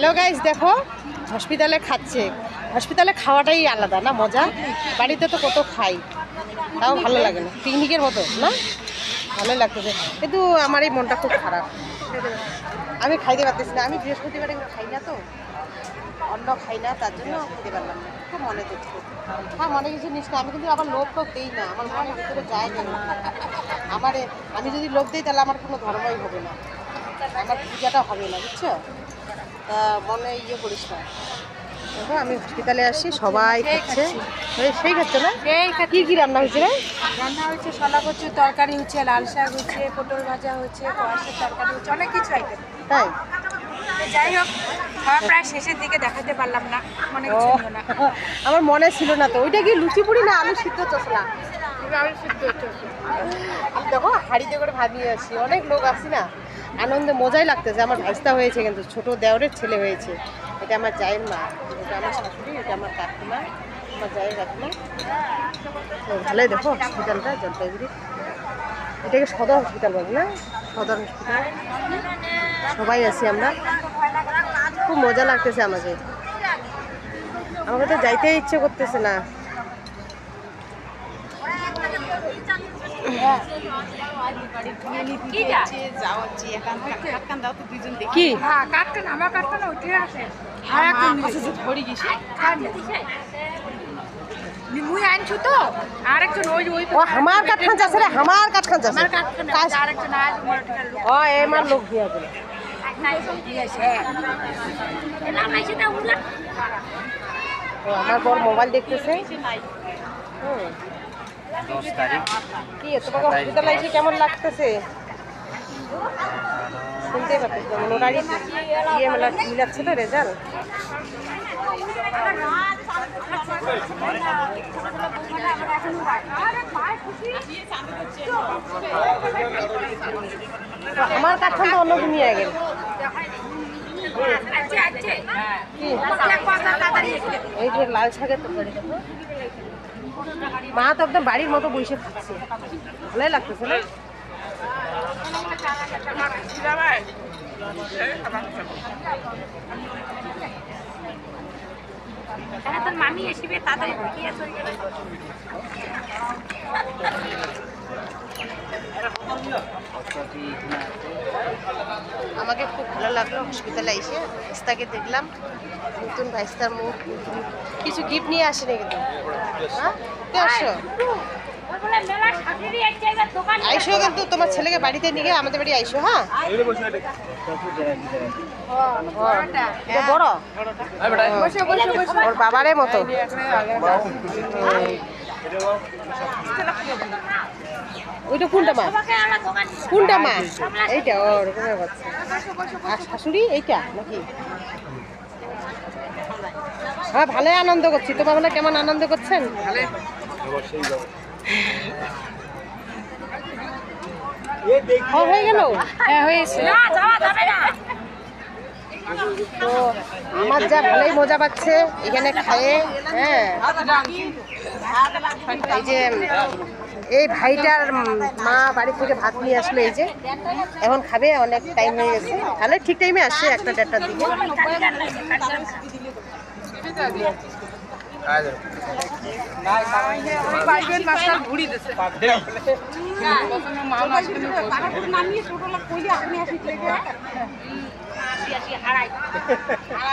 Hello guys, দেখো হসপিটালে খাচ্ছে। হসপিটালে খাওয়াটাই আলাদা, না মজা? বাড়িতে তো কত খাই, তাও ভালো লাগে না। পিকনিকের মতো, না? ভালোই লাগতেছে। কিন্তু আমার এই মনটা খুব খারাপ। আমি খাইতে পারতেছি না। আমি বৃহস্পতিবারে এগুলো খাই না তো। অন্য খাই না, তার জন্য খেতে পারলাম না। খুব মনে দিচ্ছে হ্যাঁ মনে কিছু নিস না আমি কিন্তু আবার লোভ তো দিই না। আমার মনের ভিতরে যায় না। আমার আমি যদি লোভ দিই, তাহলে আমার কোনো ধর্মই হবে না। আমার পূজাটা হবে না, বুঝছ? মনে ইয়ে করিস না। আমি হসপিটালে আসি সবাই খাচ্ছে। সেই খাচ্ছে না? কি কি রান্না হয়েছে রে? রান্না হচ্ছে শলা কচুর তরকারি হচ্ছে লাল শাক হচ্ছে পটল ভাজা হচ্ছে কোয়াশের তরকারি হচ্ছে অনেক কিছু আইটেম। তাই? যাই হোক খাওয়া প্রায় শেষের দিকে দেখাতে পারলাম না মনে ও। না। আমার মনে ছিল না তো। ওইটা কি লুচি পুরি না আলু সিদ্ধ চসলা আমি সিদ্ধ হচ্ছে আমি দেখো হাড়িতে করে ভাবিয়ে আসি। অনেক লোক আসি না? আনন্দে মজাই লাগতেছে। আমার ভাইস্তা হয়েছে কিন্তু, ছোট দেওরের ছেলে হয়েছে। এটা আমার জায়ের মা। এটা আমার শাশুড়ি, এটা আমার কাকিমা, আমার জায়ের কাকিমা। ভালোই দেখো হসপিটালটা জলপাইগুড়ি। এটাকে সদর হসপিটাল বলে, না? সদর হসপিটাল সবাই আছি আমরা। খুব মজা লাগতেছে আমাকে। আমাকে তো যাইতে ইচ্ছে করতেছে না। কি যা? কি? কাটটা না আমার কাটটা না উঠে আসে। আর একদম মুই আনছু তো। আরেকজন ওই ওই ও আমার কাঠখান যাচ্ছে রে আমার কাঠখান যাচ্ছে আমার কাটটা না আরেকজন আজ লোক। ও এমার লোক দিয়ে বলে আমার বড় মোবাইল দেখতেছে। হুম। কি তোমাকে হসপিটালে এসে কেমন লাগতেছে? শুনতে পাচ্ছিস না মনোরারি ইয়ে মেলা মিলাচ্ছে তো রেজাল্ট আমার কাঠখান তো অন্য দুনিয়া গেল। এই যে লাল শাকের তরকারি দেখো। মা তো একদম বাড়ির মতো বসে খাচ্ছে ভালোই লাগতেছে না? তোর মামি এসবে তাড়াতাড়ি কি আছে আমাকে খুব ভালো লাগল। হসপিটালে এসে ভাইস্তাকে দেখলাম। নতুন ভাইস্তার মুখ কিছু গিফট নিয়ে আসেনি কিন্তু। হ্যাঁ? আসো আইসো কিন্তু তোমার ছেলেকে বাড়িতে নিয়ে আমাদের বাড়ি আইসো হ্যাঁ? বড়? ওর বাবারে মতো। ওইটা কোনটা মা? কোনটা মা? এইটা ওরকমের বাচ্চা আর শাশুড়ি এইটা নাকি? হ্যাঁ ভালোই আনন্দ করছি। তোমার মানে কেমন আনন্দ করছেন? হ্যাঁ, হয়ে গেল হ্যাঁ হয়েছে না যাওয়া যাবে না। তো আমার যা ভালোই মজা পাচ্ছে, এখানে খায়ে হ্যাঁ। এই যে, এই ভাইটার মা বাড়ি থেকে ভাত নিয়ে আসলো, এই যে। এখন খাবে, অনেক টাইম হয়ে গেছে। তাহলে ঠিক টাইমে আসছে একটা দেড়টার দিকে। เสียเสียอะไรอะไร